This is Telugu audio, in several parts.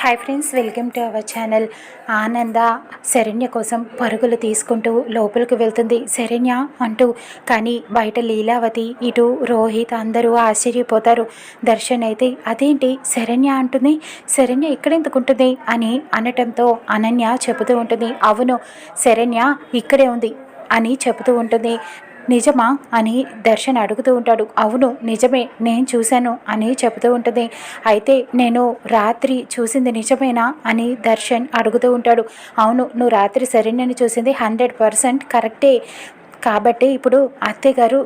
Hi friends welcome to our channel Ananda Saranya కోసం పరుగులు తీసుకుంటూ లోపలికి వెళ్తుంది శరణ్య అంటూ. కానీ బయట లీలావతి ఇటు రోహిత్ అందరూ ఆశ్చర్యపోతారు. దర్శన్ అయితే అదేంటి శరణ్య అంటుంది? శరణ్య ఇక్కడెందుకుంటుంది అని అనటంతో అనన్య చెబుతూ ఉంటుంది. అవును శరణ్య ఇక్కడే ఉంది అని చెబుతూ ఉంటుంది. నిజమా అని దర్శన్ అడుగుతూ ఉంటాడు. అవును నిజమే నేను చూశాను అని చెబుతూ ఉంటుంది. అయితే నేను రాత్రి చూసింది నిజమేనా అని దర్శన్ అడుగుతూ ఉంటాడు. అవును నువ్వు రాత్రి సరేనని చూసింది హండ్రెడ్ పర్సెంట్ కరెక్టే. కాబట్టి ఇప్పుడు అత్తయ్య గారు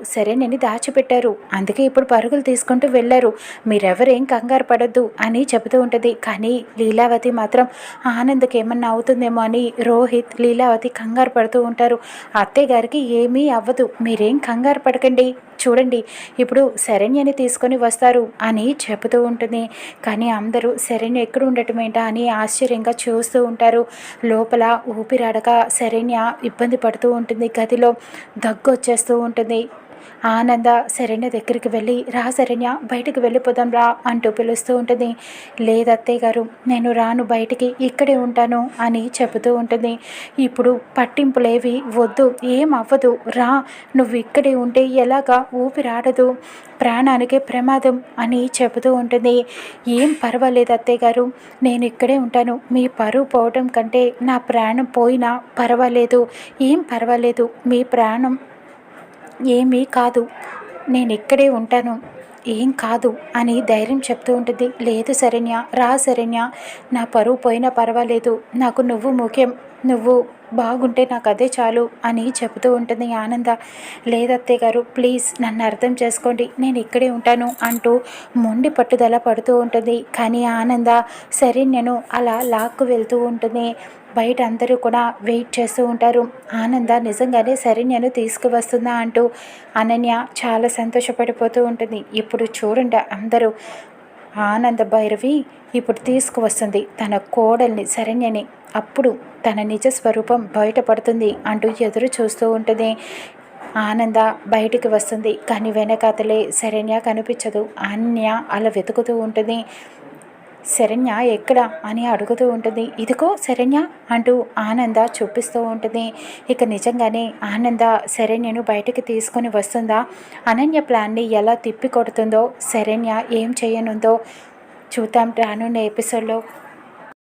నేను దాచిపెట్టారు. అందుకే ఇప్పుడు పరుగులు తీసుకుంటూ వెళ్ళారు. మీరెవరేం కంగారు పడద్దు అని చెబుతూ ఉంటుంది. కానీ లీలావతి మాత్రం ఆనంద్కి ఏమన్నా అవుతుందేమో అని రోహిత్ లీలావతి కంగారు పడుతూ ఉంటారు. అత్తయ్య గారికి ఏమీ అవ్వదు. మీరేం కంగారు పడకండి. చూడండి ఇప్పుడు శరణ్యని తీసుకొని వస్తారు అని చెబుతూ ఉంటుంది. కానీ అందరూ శరణ్య ఎక్కడ ఉండటం ఏంటా అని ఆశ్చర్యంగా చూస్తూ ఉంటారు. లోపల ఊపిరాడక శరణ్య ఇబ్బంది పడుతూ ఉంటుంది గదిలో. దగ్గు వచ్చేస్తూ ఉంటుంది. ఆనంద శరణ్య దగ్గరికి వెళ్ళి రా శరణ్య బయటకు వెళ్ళిపోదాం రా అంటూ పిలుస్తూ ఉంటుంది. లేదత్తయ్య గారు నేను రాను బయటికి ఇక్కడే ఉంటాను అని చెబుతూ ఉంటుంది. ఇప్పుడు పట్టింపులేవి వద్దు ఏం అవ్వదు రా నువ్వు ఇక్కడే ఉంటే ఎలాగా ఊపిరాడదు ప్రాణానికే ప్రమాదం అని చెబుతూ ఉంటుంది. ఏం పర్వాలేదు అత్తయ్య గారు నేను ఇక్కడే ఉంటాను మీ పరువు పోవటం కంటే నా ప్రాణం పోయినా పర్వాలేదు ఏం పర్వాలేదు మీ ప్రాణం ఏమీ కాదు. నేను ఇక్కడే ఉంటాను. ఏం కాదు అని ధైర్యం చెప్తూ ఉంటుంది. లేదు శరణ్య. రా శరణ్య. నా పరువు పోయినా పర్వాలేదు. నాకు నువ్వు ముఖ్యం. నువ్వు బాగుంటే నాకు అదే చాలు అని చెబుతూ ఉంటుంది ఆనంద. లేదత్తయ్య గారు ప్లీజ్ నన్ను అర్థం చేసుకోండి నేను ఇక్కడే ఉంటాను అంటూ మొండి పట్టుదల పడుతూ ఉంటుంది. కానీ ఆనంద శరణ్యను అలా లాక్కు వెళ్తూ ఉంటుంది. బయట అందరూ కూడా వెయిట్ చేస్తూ ఉంటారు. ఆనంద నిజంగానే శరణ్యను తీసుకువస్తుందా అంటూ అనన్య చాలా సంతోషపడిపోతూ ఉంటుంది. ఇప్పుడు చూడండి అందరూ ఆనంద భైరవి ఇప్పుడు తీసుకువస్తుంది తన కోడల్ని శరణ్యని. అప్పుడు తన నిజ స్వరూపం బయటపడుతుంది అంటూ ఎదురు చూస్తూ ఉంటుంది. ఆనంద బయటికి వస్తుంది కానీ వెనకాతలే శరణ్య కనిపించదు. అన్య అలా వెతుకుతూ ఉంటుంది. శరణ్య ఎక్కడ? అని అడుగుతూ ఉంటుంది. ఇదిగో శరణ్య అంటూ ఆనంద చూపిస్తూ ఉంటుంది. ఇక నిజంగానే ఆనంద శరణ్యను బయటకు తీసుకొని వస్తుందా? అనన్య ప్లాన్ని ఎలా తిప్పి కొడుతుందో శరణ్య ఏం చేయనుందో చూద్దాం రానున్న ఎపిసోడ్లో.